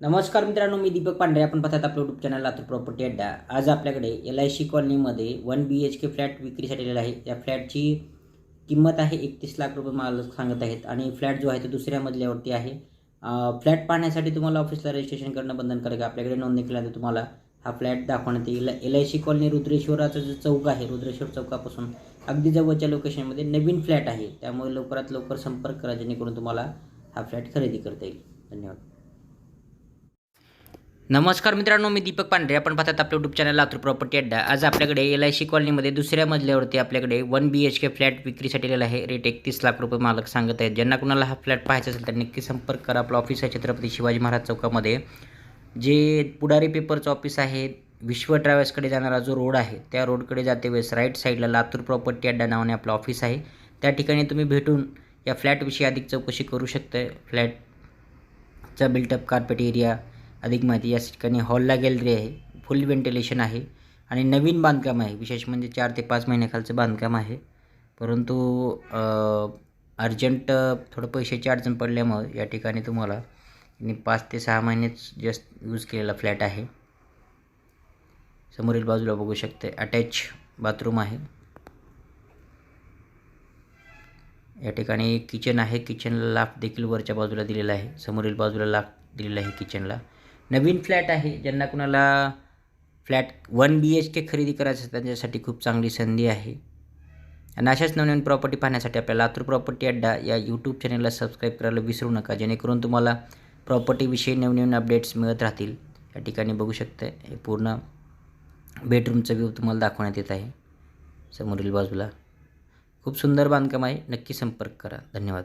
नमस्कार मित्रांनो मी दीपक पांढरे. आपण पाहतात आपलं युट्यूब चॅनल लातूर प्रॉपर्टी अड्डा. आज आपल्याकडे एल आय सी कॉलनीमध्ये one B H K flat विक्रीसाठी आलेला आहे. या फ्लॅटची किंमत आहे एकतीस लाख रुपये मालक सांगत आहेत. आणि फ्लॅट जो आहे तो दुसऱ्या मजल्यावरती आहे. फ्लॅट पाहण्यासाठी तुम्हाला ऑफिसला रजिस्ट्रेशन करणं बंधनकारक आहे आपल्याकडे नोंदणी केल्यानंतर तुम्हाला हा फ्लॅट दाखवण्यात येईल. एल आय सी कॉलनी रुद्रेश्वराचा जो चौक आहे रुद्रेश्वर चौकापासून अगदी जवळच्या लोकेशनमध्ये नवीन फ्लॅट आहे. त्यामुळे लवकरात लवकर संपर्क करा जेणेकरून तुम्हाला हा फ्लॅट खरेदी करता येईल. धन्यवाद. नमस्कार मित्रांनो मी दीपक पांढरे. आपण पाहतात आपल्या युट्यूब चॅनल लातूर प्रॉपर्टी अड्डा. आज आपल्याकडे एल आय सी कॉलनीमध्ये दुसऱ्या मजल्यावरती आपल्याकडे one B H K flat विक्रीसाठी आलेला आहे. रेट एकतीस लाख रुपये मालक सांगत आहेत. ज्यांना कुणाला हा फ्लॅट पाहायचा असेल तर नक्की संपर्क करा. आपलं ऑफिस आहे छत्रपती शिवाजी महाराज चौकामध्ये. जे पुढारी पेपरचं ऑफिस आहे विश्व ट्रॅव्हल्सकडे जाणारा जो रोड आहे त्या रोडकडे जाते वेळेस राईट साईडला लातूर प्रॉपर्टी अड्डा नावाने आपलं ऑफिस आहे. त्या ठिकाणी तुम्ही भेटून या फ्लॅटविषयी अधिक चौकशी करू शकता फ्लॅटचा बिल्टअप कार्पेट एरिया अधिक माहिती या ठिकाणी हॉलला गॅलरी आहे. फुल व्हेंटिलेशन आहे आणि नवीन बांधकाम आहे. विशेष म्हणजे चार ते पाच महिन्याखालचं बांधकाम आहे. परंतु अर्जंट थोडं पैशाची अडचण पडल्यामुळं या ठिकाणी तुम्हाला पाच ते सहा महिनेच जस्ट यूज केलेला फ्लॅट आहे. समोरील बाजूला बघू शकते अटॅच बाथरूम आहे. या ठिकाणी किचन आहे. किचनला लाफ देखील वरच्या बाजूला दिलेला आहे. समोरील बाजूला लाफ दिलेला आहे किचनला. नवीन फ्लॅट आहे ज्यांना कुणाला flat one B H K खरेदी करायचं त्यांच्यासाठी खूप चांगली संधी आहे. आणि अशाच नवनवीन प्रॉपर्टी पाहण्यासाठी आपल्या लातूर प्रॉपर्टी अड्डा या यूट्यूब चॅनलला सबस्क्राईब करायला विसरू नका जेणेकरून तुम्हाला प्रॉपर्टीविषयी नवनवीन अपडेट्स मिळत राहतील. या ठिकाणी बघू शकता हे पूर्ण बेडरूमचं व्ह्यू तुम्हाला दाखवण्यात येत आहे. समोरील बाजूला खूप सुंदर बांधकाम आहे नक्की संपर्क करा. धन्यवाद.